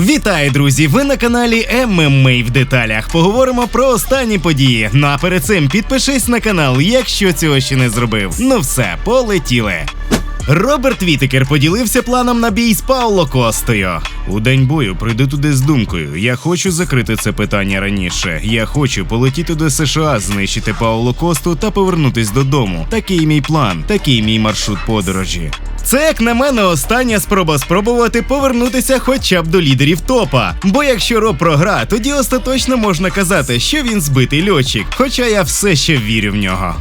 Вітаю, друзі! Ви на каналі ММА в деталях. Поговоримо про останні події. Ну а перед цим підпишись на канал, якщо цього ще не зробив. Ну все, полетіли. Роберт Вітикер поділився планом на бій з Пауло Костою. У день бою прийду туди з думкою. Я хочу закрити це питання раніше. Я хочу полетіти до США, знищити Пауло Косту та повернутись додому. Такий мій план, такий мій маршрут подорожі. Це, як на мене, остання спроба спробувати повернутися хоча б до лідерів топа. Бо якщо Роб програ, тоді остаточно можна казати, що він збитий льотчик, хоча я все ще вірю в нього.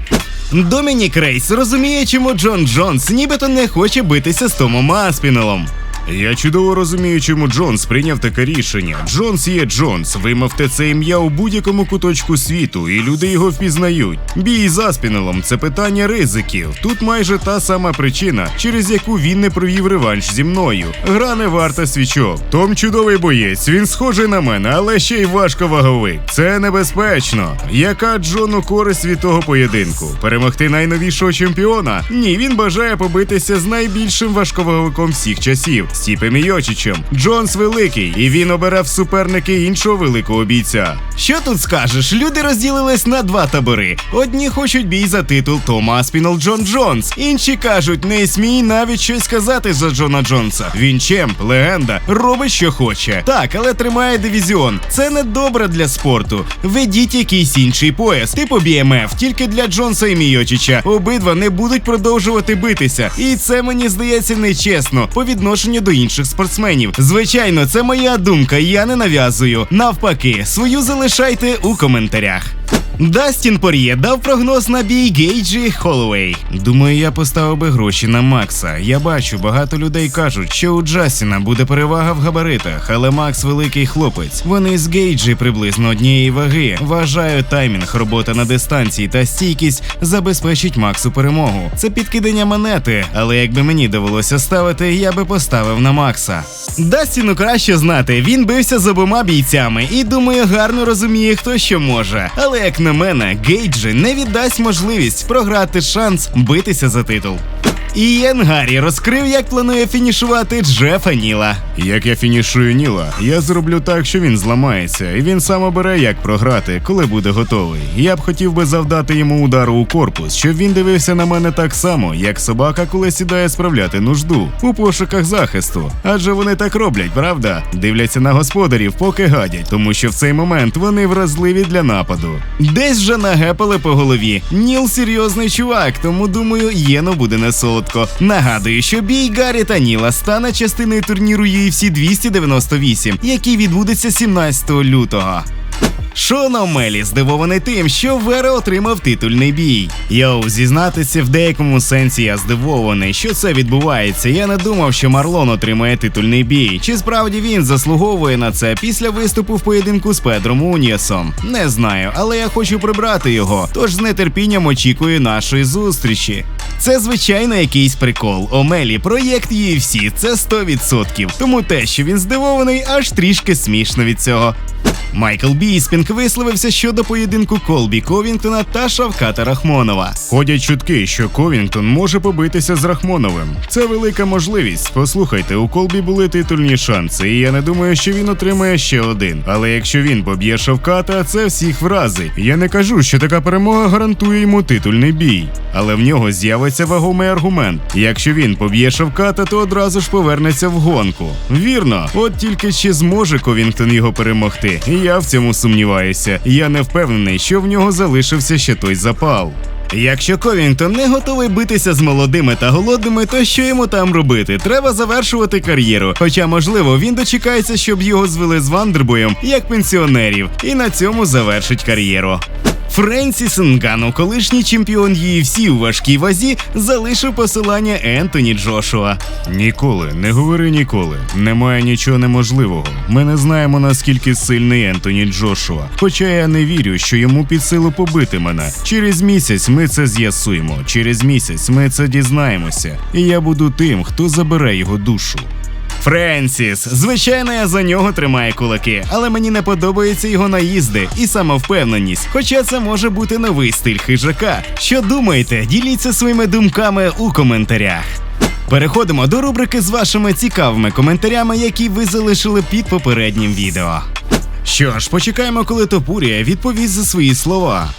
Домінік Рейс розуміє, чому Джон Джонс нібито не хоче битися з Томом Аспінелом. Я чудово розумію, чому Джонс прийняв таке рішення. Джонс є Джонс. Вимовте це ім'я у будь-якому куточку світу, і люди його впізнають. Бій з Аспінелом це питання ризиків. Тут майже та сама причина, через яку він не провів реванш зі мною. Гра не варта свічок. Том чудовий боєць. Він схожий на мене, але ще й важковаговик. Це небезпечно. Яка Джону користь від того поєдинку? Перемогти найновішого чемпіона? Ні, він бажає побитися з найбільшим важковаговиком всіх часів. Стіпем Йочичем. Джонс великий, і він обирав суперники іншого великого бійця. Що тут скажеш? Люди розділились на два табори. Одні хочуть бій за титул Тома Аспінал Джон Джонс. Інші кажуть, не смій навіть щось сказати за Джона Джонса. Він чемп, легенда, робить, що хоче. Так, але тримає дивізіон. Це не добре для спорту. Ведіть якийсь інший пояс, типу BMF, тільки для Джонса і Мійочича. Обидва не будуть продовжувати битися. І це мені здається нечесно по відношенню до інших спортсменів. Звичайно, це моя думка, я не нав'язую. Навпаки, свою залишайте у коментарях. Дастін Пор'є дав прогноз на бій Гейджі Холлоуей. Думаю, я поставив би гроші на Макса. Я бачу, багато людей кажуть, що у Джастіна буде перевага в габаритах, але Макс великий хлопець. Вони з Гейджі приблизно однієї ваги. Вважаю, таймінг, робота на дистанції та стійкість забезпечить Максу перемогу. Це підкидання монети, але якби мені довелося ставити, я би поставив на Макса. Дастіну краще знати, він бився з обома бійцями і думаю, гарно розуміє, хто що може. Але як на мене, Гейджі не віддасть можливість програти шанс битися за титул. Ієн Гаррі розкрив, як планує фінішувати Джефа Ніла. Як я фінішую Ніла, я зроблю так, що він зламається, і він сам обере, як програти, коли буде готовий. Я б хотів би завдати йому удару у корпус, щоб він дивився на мене так само, як собака, коли сідає справляти нужду у пошуках захисту. Адже вони так роблять, правда? Дивляться на господарів, поки гадять, тому що в цей момент вони вразливі для нападу. Десь вже нагепали по голові. Ніл серйозний чувак, тому думаю, Єну буде не солодко. Нагадую, що бій Гаррі та Ніла стане частиною турніру UFC 298, який відбудеться 17 лютого. Шон Омелі здивований тим, що Вера отримав титульний бій. Йоу, зізнатися в деякому сенсі я здивований, що це відбувається. Я не думав, що Марлон отримає титульний бій. Чи справді він заслуговує на це після виступу в поєдинку з Педром Уніасом? Не знаю, але я хочу прибрати його. Тож з нетерпінням очікую нашої зустрічі. Це звичайно якийсь прикол. Омелі, проєкт UFC, це 100%. Тому те, що він здивований, аж трішки смішно від цього. Майкл Біспінг висловився щодо поєдинку Колбі Ковінгтона та Шавката Рахмонова. Ходять чутки, що Ковінгтон може побитися з Рахмоновим. Це велика можливість. Послухайте, у Колбі були титульні шанси, і я не думаю, що він отримає ще один. Але якщо він поб'є Шавката, це всіх вразить. Я не кажу, що така перемога гарантує йому титульний бій. Але в нього з'явиться вагомий аргумент. Якщо він поб'є Шавката, то одразу ж повернеться в гонку. Вірно, от тільки чи зможе Ковінгтон його перемогти. Я в цьому сумніваюся. Я не впевнений, що в нього залишився ще той запал. Якщо Ковінгтон не готовий битися з молодими та голодними, то що йому там робити? Треба завершувати кар'єру. Хоча, можливо, він дочекається, щоб його звели з Вандербоєм як пенсіонерів, і на цьому завершить кар'єру. Френсіс Нгану, колишній чемпіон UFC у важкій вазі, залишив посилання Ентоні Джошуа. Ніколи, не говори ніколи. Немає нічого неможливого. Ми не знаємо наскільки сильний Ентоні Джошуа. Хоча я не вірю, що йому під силу побити мене. Через місяць ми це з'ясуємо. Через місяць ми це дізнаємося. І я буду тим, хто забере його душу. Френсіс, звичайно, я за нього тримаю кулаки, але мені не подобаються його наїзди і самовпевненість. Хоча це може бути новий стиль хижака. Що думаєте? Діліться своїми думками у коментарях. Переходимо до рубрики з вашими цікавими коментарями, які ви залишили під попереднім відео. Що ж, почекаємо, коли Топурія відповість за свої слова.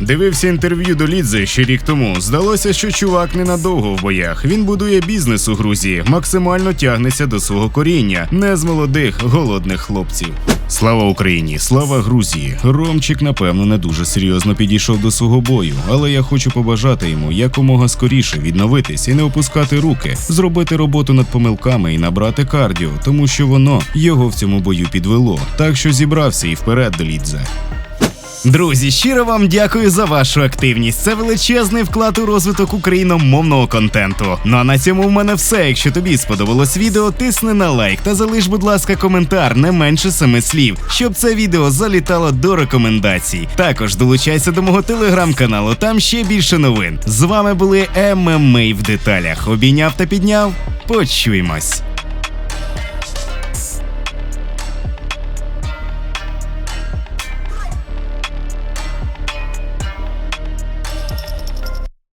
Дивився інтерв'ю до Лідзе ще рік тому. Здалося, що чувак ненадовго в боях. Він будує бізнес у Грузії, максимально тягнеться до свого коріння, не з молодих голодних хлопців. Слава Україні, слава Грузії. Ромчик, напевно, не дуже серйозно підійшов до свого бою, але я хочу побажати йому якомога скоріше відновитись і не опускати руки, зробити роботу над помилками і набрати кардіо, тому що воно його в цьому бою підвело. Так що зібрався і вперед до Лідзе. Друзі, щиро вам дякую за вашу активність. Це величезний вклад у розвиток україномовного контенту. Ну а на цьому в мене все. Якщо тобі сподобалось відео, тисни на лайк та залиш, будь ласка, коментар не менше семи слів, щоб це відео залітало до рекомендацій. Також долучайся до мого телеграм-каналу, там ще більше новин. З вами були ММА в деталях. Обійняв та підняв. Почуємось.